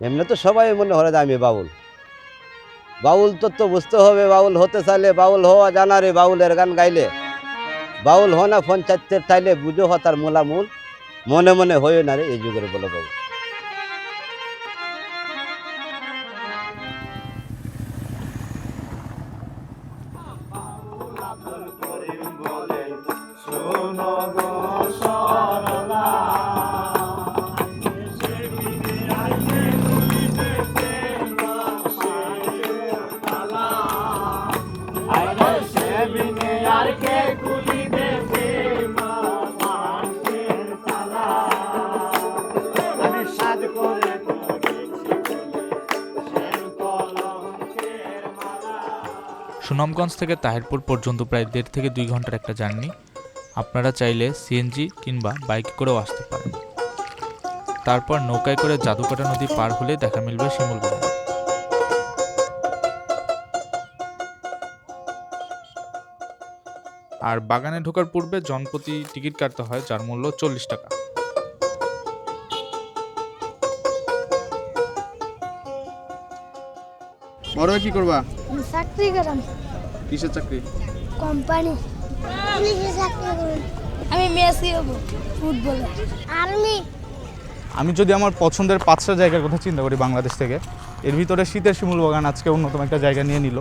এমনি তো সবাই মনে হয় আমি বাউল। বাউল তো তো বুঝতে হবে, বাউল হতে চাইলে বাউল হওয়া জানা রে বাউলের গান গাইলে। বাউল হো না পঞ্চায়েতের চাইলে বুঝো হতার তার মূলামূল, মনে মনে হয়ে না রে এই যুগের বলে বাবু সুনামগঞ্জ থেকে তাহিরপুর পর্যন্ত প্রায় দেড় থেকে দুই ঘণ্টার একটা জার্নি। আপনারা চাইলে সিএনজি কিংবা বাইকে করেও আসতে পারেন। তারপর নৌকায় করে জাদুকাটা নদী পার হলে দেখা মিলবে শিমুল আর বাগানে ঢোকার পূর্বে জনপ্রতি টিকিট কাটতে হয়, যার মূল্য চল্লিশ টাকা। বড় কি করবা? চাকরি করাম। কিসের চাকরি? কোম্পানি। পুলিশে চাকরি করুন। আমি মেসি হব ফুটবলার আর্মি। আমি যদি আমার পছন্দের পাঁচটা জায়গার কথা চিন্তা করি বাংলাদেশ থেকে এর ভিতরে শীতের শিমুল বাগান আজকে অন্যতম একটা জায়গা নিয়ে নিল।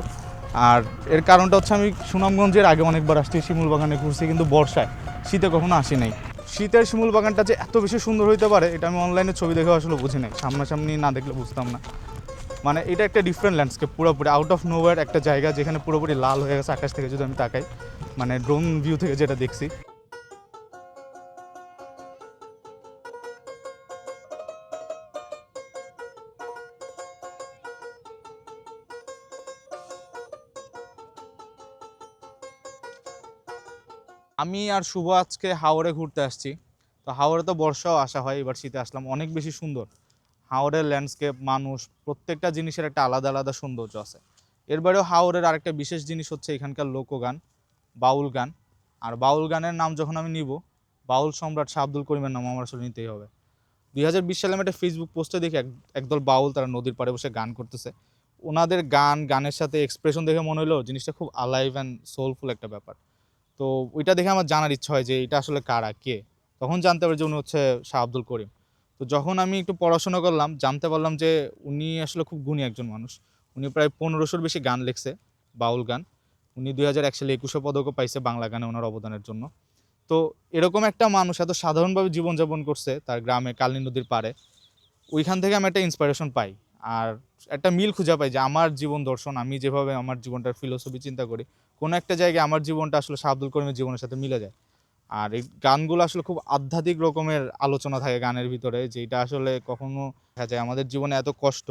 আর এর কারণটা হচ্ছে আমি সুনামগঞ্জের আগে অনেকবার আসছি শিমুল বাগানে ঘুরছি কিন্তু বর্ষায় শীতে কখনো আসি নাই। শীতের শিমুল বাগানটা যে এত বেশি সুন্দর হইতে পারে এটা আমি অনলাইনে ছবি দেখে আসলে বুঝি নাই। সামনাসামনি না দেখলে বুঝতাম না। মানে এটা একটা ডিফারেন্ট ল্যান্ডস্কেপ পুরোপুরি আউট অফ নোওয়ার একটা জায়গা যেখানে পুরোপুরি লাল হয়ে গেছে আকাশ থেকে যদি আমি তাকাই মানে ড্রোন ভিউ থেকে যেটা দেখছি। আমি আর শুভ আজকে হাওড়ে ঘুরতে আসছি। তো হাওড়ে তো বর্ষাও আসা হয়, এবার শীতে আসলাম, অনেক বেশি সুন্দর। হাওড়ের ল্যান্ডস্কেপ মানুষ, প্রত্যেকটা জিনিসের একটা আলাদা আলাদা সৌন্দর্য আছে। এর বাইরেও হাওড়ের আরেকটা বিশেষ জিনিস হচ্ছে এখানকার লোকগান, বাউল গান। আর বাউল গানের নাম যখন আমি নিব, বাউল সম্রাট শাহ আব্দুল করিমের নাম আমার আসলে নিতেই হবে। দুই হাজার বিশ সালে আমি একটা ফেসবুক পোস্টে দেখি একদল বাউল তারা নদীর পাড়ে বসে গান করতেছে। ওনাদের গান, গানের সাথে এক্সপ্রেশন দেখে মনে হলো, জিনিসটা খুব আলাইভ অ্যান্ড সোলফুল একটা ব্যাপার। তো ওইটা দেখে আমার জানার ইচ্ছা হয় যে, এটা আসলে কারা, কে? তখন জানতে পারি যে উনি হচ্ছে শাহ আব্দুল করিম। তো যখন আমি একটু পড়াশোনা করলাম, জানতে পারলাম যে উনি আসলে খুব গুণী একজন মানুষ। উনি প্রায় পনেরোশোর বেশি গান লিখছে, বাউল গান। উনি দুই হাজার এক সালে একুশে পদকও পাইছে বাংলা গানে ওনার অবদানের জন্য। তো এরকম একটা মানুষ এত সাধারণভাবে জীবনযাপন করছে তার গ্রামে, কালী নদীর পাড়ে, ওইখান থেকে আমি একটা ইন্সপিরেশন পাই। আর একটা মিল খুঁজে পাই যে আমার জীবন দর্শন, আমি যেভাবে আমার জীবনটার ফিলোসফি চিন্তা করি, কোনো একটা জায়গায় আমার জীবনটা আসলে শাহ আব্দুল করিমের জীবনের সাথে মিলে যায়। আর এই গানগুলো আসলে খুব আধ্যাত্মিক রকমের আলোচনা থাকে গানের ভিতরে যেটা আসলে কখনো দেখা যায় আমাদের জীবনে এত কষ্ট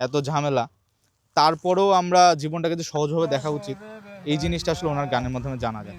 এত ঝামেলা তারপরেও আমরা জীবনটাকে যে সহজভাবে দেখা উচিত এই জিনিসটা আসলে ওনার গানের মাধ্যমে জানা যায়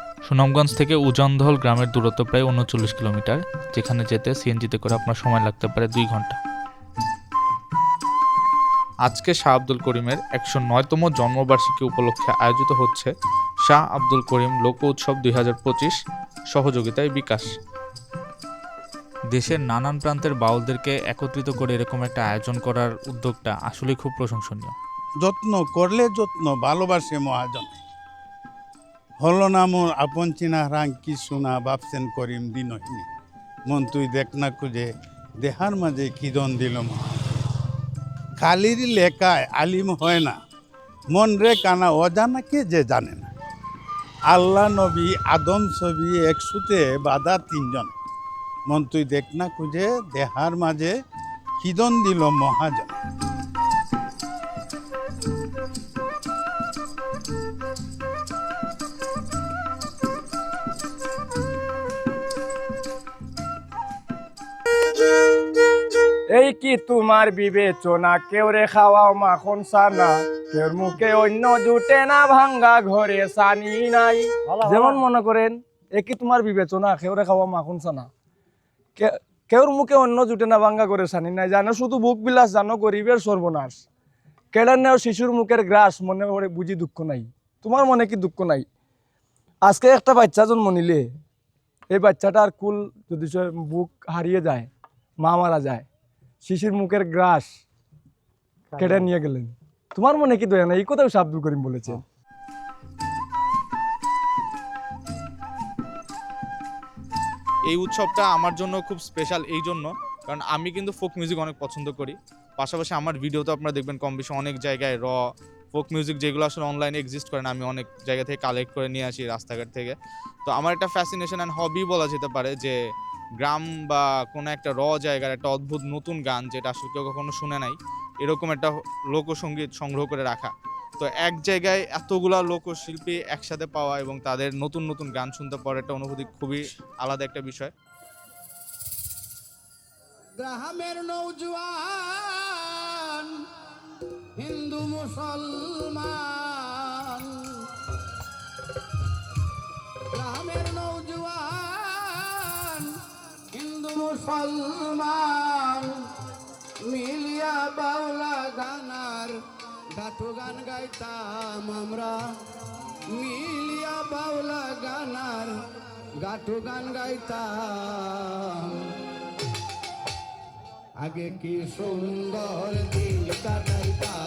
সুনামগঞ্জ থেকে উজনধল গ্রামের দূরত্ব প্রায় উনচল্লিশ কিলোমিটার, যেখানে যেতে সিএনজিতে করে আপনার সময় লাগতে পারে দুই ঘণ্টা। আজকে শাহ আব্দুল করিমের একশো নয়তম জন্মবার্ষিকী উপলক্ষে আয়োজিত হচ্ছে শাহ আব্দুল করিম লোক উৎসব দুই হাজার পঁচিশ সহযোগিতায় বিকাশ। দেশের নানান প্রান্তের বাউলদেরকে একত্রিত করে এরকম একটা আয়োজন করার উদ্যোগটা আসলেই খুব প্রশংসনীয়। যত্ন করলে যত্ন, ভালোবাসে মহাজন। হলো মোর আপন চিনা রাং কি শোনা বাপসেন করিম দিনহীনি। মন তুই দেখ না খুঁজে দেহার মাঝে কিদন দিল খালির লেখায় আলিম হয় না, মন রে কানা অজানাকে যে জানে না। আল্লাহ নবী আদম ছবি একসুতে বাধা তিনজন। মন তুই দেখ না খুঁজে দেহার মাঝে খিদন দিল মহাজন। কি তোমার বিবেচনা? কেউ রে খাওয়াও মাখন সানা। কেউর মুখে অন্য জুটে না ভাঙ্গা ঘরে সানি নাই। যেমন মনে করেন এ কি তোমার বিবেচনা? কেউ রে খাওয়া মাখন সানা। কেউর মুখে অন্য জুটে না ভাঙ্গা ঘরে সানি নাই। জানো শুধু বুক বিলাস জানো গরিবের সর্বনাশ। কেড়ে নেও শিশুর মুখের গ্রাস মনে করে বুঝি দুঃখ নাই। তোমার মনে কি দুঃখ নাই? আজকে একটা বাচ্চা জন্ম নিলে এই বাচ্চাটার কুল যদি বুক হারিয়ে যায় মা মারা যায় শিশির মুখের গ্রাস কেটে নিয়ে গেলেন। তোমার মনে কি দয়া না এই কথাও আব্দুল করিম বলেছেন। এই উৎসবটা আমার জন্য খুব স্পেশাল এই জন্য কারণ আমি কিন্তু ফোক মিউজিক অনেক পছন্দ করি। পাশাপাশি আমার ভিডিও তো আপনারা দেখবেন কম বেশি অনেক জায়গায় র ফোক মিউজিক যেগুলো আসলে অনলাইনে এক্সিস্ট করে না আমি অনেক জায়গা থেকে কালেক্ট করে নিয়ে আসি রাস্তাঘাট থেকে। তো আমার একটা ফ্যাসিনেশন অ্যান্ড হবি বলা যেতে পারে যে গ্রাম বা কোনো একটা র জায়গার একটা অদ্ভুত নতুন গান যেটা আসলে কেউ কখনো শুনে নাই, এরকম একটা লোকসঙ্গীত সংগ্রহ করে রাখা। তো এক জায়গায় এতগুলা লোকশিল্পী একসাথে পাওয়া এবং তাদের নতুন নতুন গান শুনতে পাওয়ার একটা অনুভূতি খুবই আলাদা একটা বিষয়। গ্রামের নৌজওয়ান হিন্দু মুসলমান। গ্রামের মুসলমান মিলিয়া বাউলা গানার গাঠু গান গাইতাম আমরা। মিলিয়া বাউলা গানার গাঠু গান গাইতাম। আগে কি সুন্দর দিন কাটাইতাম?